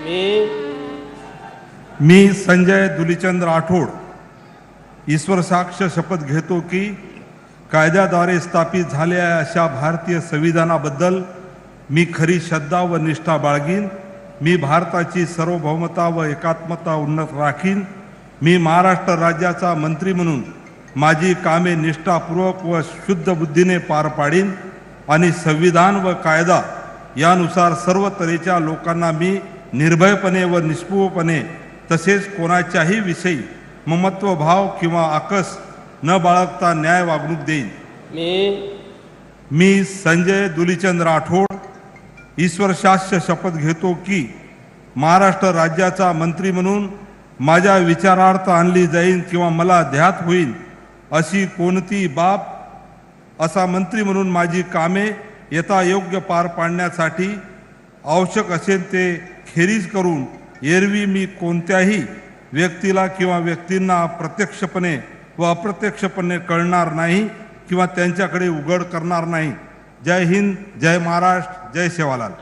मी मी संजय दुलीचंद्र राठोड ईश्वर साक्ष शपथ घेतो की कायद्याद्वारे स्थापित झालेल्या अशा भारतीय संविधानाबद्दल मी खरी श्रद्धा व निष्ठा बाळगीन मी भारताची सार्वभौमता व एकात्मता उन्नत राखीन मी महाराष्ट्र राज्याचा मंत्री म्हणून माझी कामे निष्ठापूर्वक व शुद्ध बुद्धीने पार पाडीन आणि संविधान व कायदा यानुसार सर्व तऱ्हेच्या लोकांना मी निर्भयपणे व निष्पूपणे तसेच कोणाच्याही विषयी ममत्व भाव किंवा आकस न बाळगता न्याय वागणूक देईन. मी मी संजय दुलीचंद राठोड ईश्वर शास्य शपथ घेतो की महाराष्ट्र राज्याचा मंत्री म्हणून माझ्या विचारार्थ आणली जाईल किंवा मला ध्यात होईल अशी कोणती बाब असा मंत्री म्हणून माझी कामे यथा योग्य पार पाडण्यासाठी आवश्यक असेल ते खेरीज करून एरवी मी कोणत्याही व्यक्तीला किंवा व्यक्तींना प्रत्यक्षपणे व अप्रत्यक्षपणे कळणार नाही किंवा त्यांच्याकडे उघड करणार नाही. जय हिंद जय महाराष्ट्र जय सेवालाल.